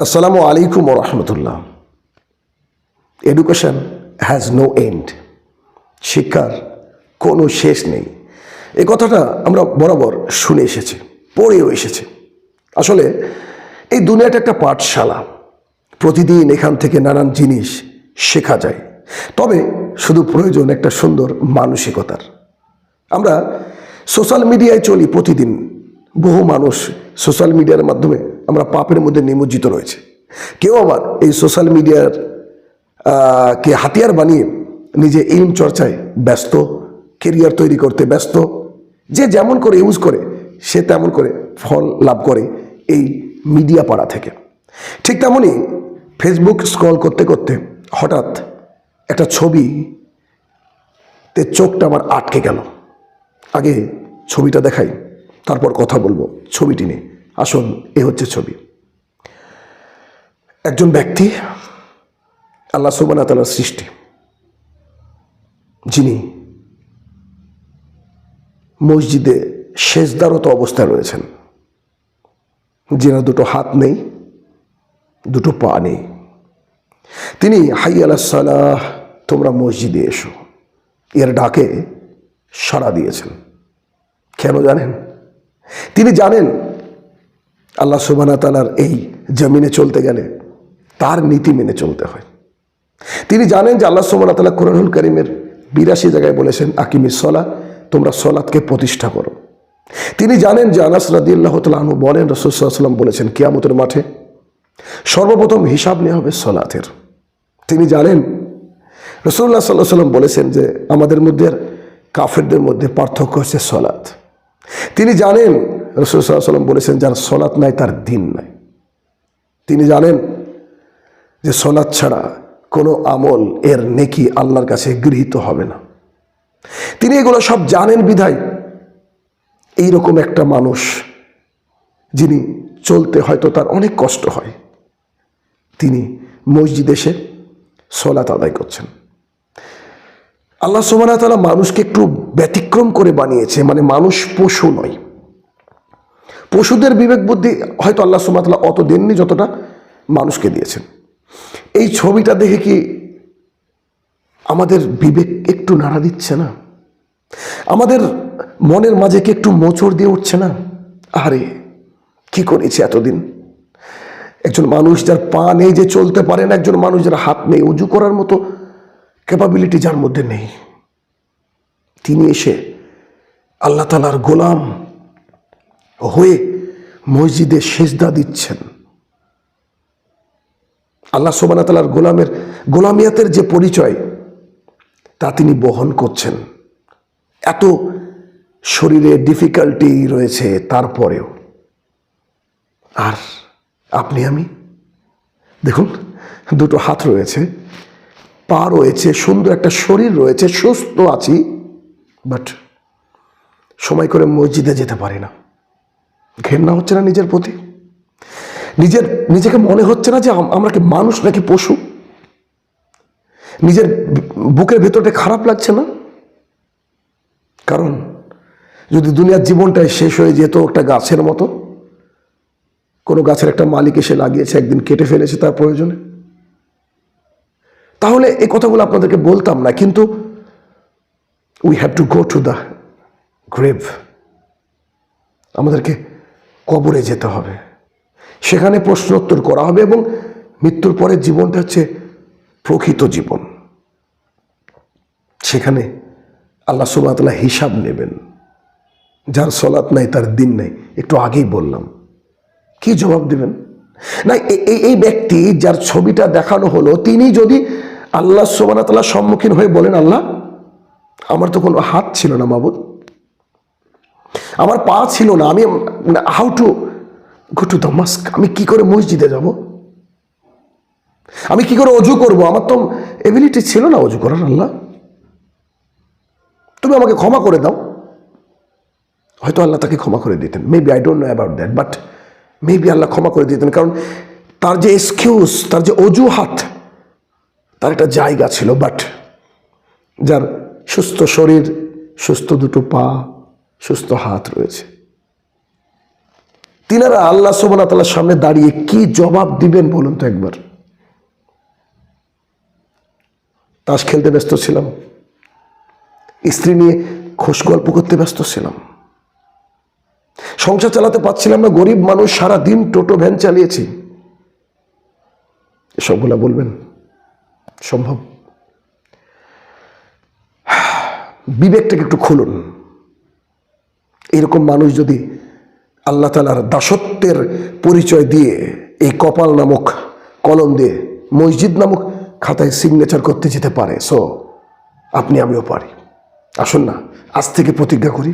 আসসালামু আলাইকুম রহমতুল্লাহ এডুকেশন হ্যাজ নো এন্ড শিক্ষার কোনো শেষ নেই। এ কথাটা আমরা বরাবর শুনে এসেছি, পড়েও এসেছি। আসলে এই দুনিয়াটা একটা পাঠশালা। প্রতিদিন এখান থেকে নানান জিনিস শেখা যায়। তবে শুধু প্রয়োজন একটা সুন্দর মানসিকতার। আমরা সোশ্যাল মিডিয়ায় চলি প্রতিদিন। বহু মানুষ সোশ্যাল মিডিয়ার মাধ্যমে আমরা পাপের মধ্যে নিমজ্জিত রয়েছে। কেউ আবার এই সোশ্যাল মিডিয়ার কে হাতিয়ার বানিয়ে নিজে ইলম চর্চায় ব্যস্ত কেরিয়ার তৈরি করতে ব্যস্ত, যে যেমন করে ইউজ করে, সে তেমন করে ফল লাভ করে এই মিডিয়া পাড়া থেকে। ঠিক তেমনই ফেসবুক স্ক্রল করতে করতে হঠাৎ একটা ছবি তে চোখটা আমার আটকে গেল। আগে ছবিটা দেখাই, তারপর কথা বলব ছবিটি নিয়ে। আসুন, এ হচ্ছে ছবি। একজন ব্যক্তি, আল্লাহ সুবানা তালার সৃষ্টি, যিনি মসজিদে শেষদারত অবস্থায় রয়েছেন। যিনার দুটো হাত নেই, দুটো পা নেই। তিনি, হাই আল্লাহ সালাহ, তোমরা মসজিদে এসো। এর ডাকে সাড়া দিয়েছেন। কেন জানেন? তিনি জানেন আল্লাহ সুবানা তালার এই জমিনে চলতে গেলে তার নীতি মেনে চলতে হয়। তিনি জানেন যে আল্লাহ সুবানা তালা কোরআনুল করিমের বিরাশি জায়গায় বলেছেন, আকিমি সলা, তোমরা সলাৎকে প্রতিষ্ঠা করো। তিনি জানেন যে আনাস রাদিল্লাহ তালু বলেন রসুলাম বলেছেন, কিয়ামতের মাঠে সর্বপ্রথম হিসাব নেওয়া হবে সলাতের। তিনি জানেন রসুল্লাহ সাল্লাহ সাল্লাম বলেছেন যে আমাদের মধ্যে কাফেরদের মধ্যে পার্থক্য হচ্ছে সলাৎ। তিনি জানেন রসুল সাল্লাহ সাল্লাম বলেছেন, যার সলাৎ নাই, তার দিন নাই। তিনি জানেন যে সলাৎ ছাড়া কোনো আমল এর নেকি আল্লাহর কাছে গৃহীত হবে না। তিনি এগুলো সব জানেন বিধায়। এইরকম একটা মানুষ যিনি চলতে হয়তো তার অনেক কষ্ট হয়, তিনি মসজিদ এসে সলাত আদায় করছেন। আল্লাহ সোমানা তালা মানুষকে একটু ব্যতিক্রম করে বানিয়েছে মানে মানুষ পশু নয়। পশুদের বিবেক বুদ্ধি হয়তো আল্লাহ সোমাতালা অত দেননি যতটা মানুষকে দিয়েছেন। এই ছবিটা দেখে কি আমাদের বিবেক একটু নাড়া দিচ্ছে না? আমাদের মনের মাঝে কি একটু মোচড় দিয়ে উঠছে না? আরে কি করেছে এতদিন? একজন মানুষ যার পা নেই যে চলতে পারে না, একজন মানুষ যার হাত নেই, উজু করার মতো ক্যাপাবিলিটি যার মধ্যে নেই। তিনি এসে আল্লাহ তালার গোলাম হয়ে মসজিদে সেজদা দিচ্ছেন। আল্লাহ সোবানা তালার গোলামের, গোলামিয়াতের যে পরিচয়, তা তিনি বহন করছেন। এত শরীরে ডিফিকাল্টি রয়েছে তারপরেও। আর আপনি, আমি? দেখুন, দুটো হাত রয়েছে, পা রয়েছে, সুন্দর একটা শরীর রয়েছে, সুস্থ আছি বাট সময় করে মসজিদে যেতে পারি না। ঘেন্না হচ্ছে না নিজের প্রতি? নিজের, নিজেকে মনে হচ্ছে না যে আমরা কি মানুষ নাকি পশু? নিজের বুকের ভেতরটা খারাপ লাগছে না? কারণ যদি দুনিয়ার জীবনটাই শেষ হয়ে যেত একটা গাছের মতো, কোনো গাছের একটা মালিক এসে লাগিয়েছে, একদিন কেটে ফেলেছে তার প্রয়োজনে। তাহলে এই কথাগুলো আপনাদেরকে বলতাম না, কিন্তু we have to go to the grave আমাদেরকে কবরে যেতে হবে। সেখানে প্রশ্নোত্তর করা হবে এবং মৃত্যুর পরের জীবনটা হচ্ছে প্রকৃত জীবন। সেখানে আল্লাহ সুবাহতাল্লাহ হিসাব নেবেন। যার সলাৎ নাই, তার দিন নাই, একটু আগেই বললাম। কি জবাব দেবেন? না এই এই ব্যক্তি যার ছবিটা দেখানো হলো, তিনি যদি আল্লাহ সোবানাতাল্লাহ সম্মুখীন হয়ে বলেন, আল্লাহ, আমার তো কোনো হাত ছিল না মাবুদ। আমার পা ছিল না, আমি how to go to the mask আমি কি করে মসজিদে যাব? আমি কি করে অজু করব? আমার তো এবিলিটি ছিল না অজু করার, আল্লাহ। তুমি আমাকে ক্ষমা করে দাও। হয়তো আল্লাহ তাকে ক্ষমা করে দিতেন। Maybe I don't know about that but maybe আল্লাহ ক্ষমা করে দিতেন। কারণ তার যে এক্সকিউজ তার যে অজুহাত, তার একটা জায়গা ছিল বাট যার সুস্থ শরীর, সুস্থ দুটো পা সুস্থ হাত রয়েছে। তিনারা আল্লাহ সোবানা তাল্লার সামনে দাঁড়িয়ে কি জবাব দিবেন বলুন তো একবার। তাস খেলতে ব্যস্ত ছিলাম। স্ত্রী নিয়ে খোশ গল্প করতে ব্যস্ত ছিলাম। সংসার চালাতে পারছিলাম না, গরিব মানুষ সারা দিন টোটো, ভ্যান চালিয়েছি। এসবগুলা বলবেন? সম্ভব? বিবেকটাকে একটু খুলুন। এরকম মানুষ যদি আল্লাহ তালার দাসত্বের পরিচয় দিয়ে এই কপাল নামক কলম দিয়ে মসজিদ নামক খাতায় সিগনেচার করতে যেতে পারে সো আপনি, আমিও পারি। আসুন না, আজ থেকে প্রতিজ্ঞা করি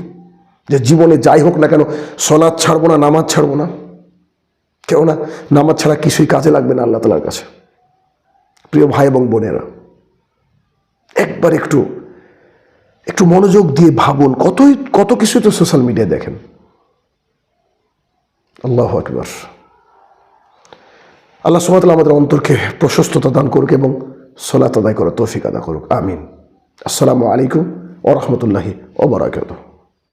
যে জীবনে যাই হোক না কেন সলাদ ছাড়বো না, নামাজ ছাড়বো না। কেউ না, নামাজ ছাড়া কিছুই কাজে লাগবে না আল্লাহ তালার কাছে। প্রিয় ভাই এবং বোনেরা, একবার একটু একটু মনোযোগ দিয়ে ভাবুন, কতই, কত কিছু তো সোশ্যাল মিডিয়া দেখেন। আল্লাহ আকবর। আল্লাহ সুমাতাল আমাদের অন্তরকে প্রশস্ততা দান করুক এবং সোলাত আদায় করার তৌফিক আদা করুক। আমিন। আসসালামু আলাইকুম ও রহমতুল্লাহি ওবরাকাতুহ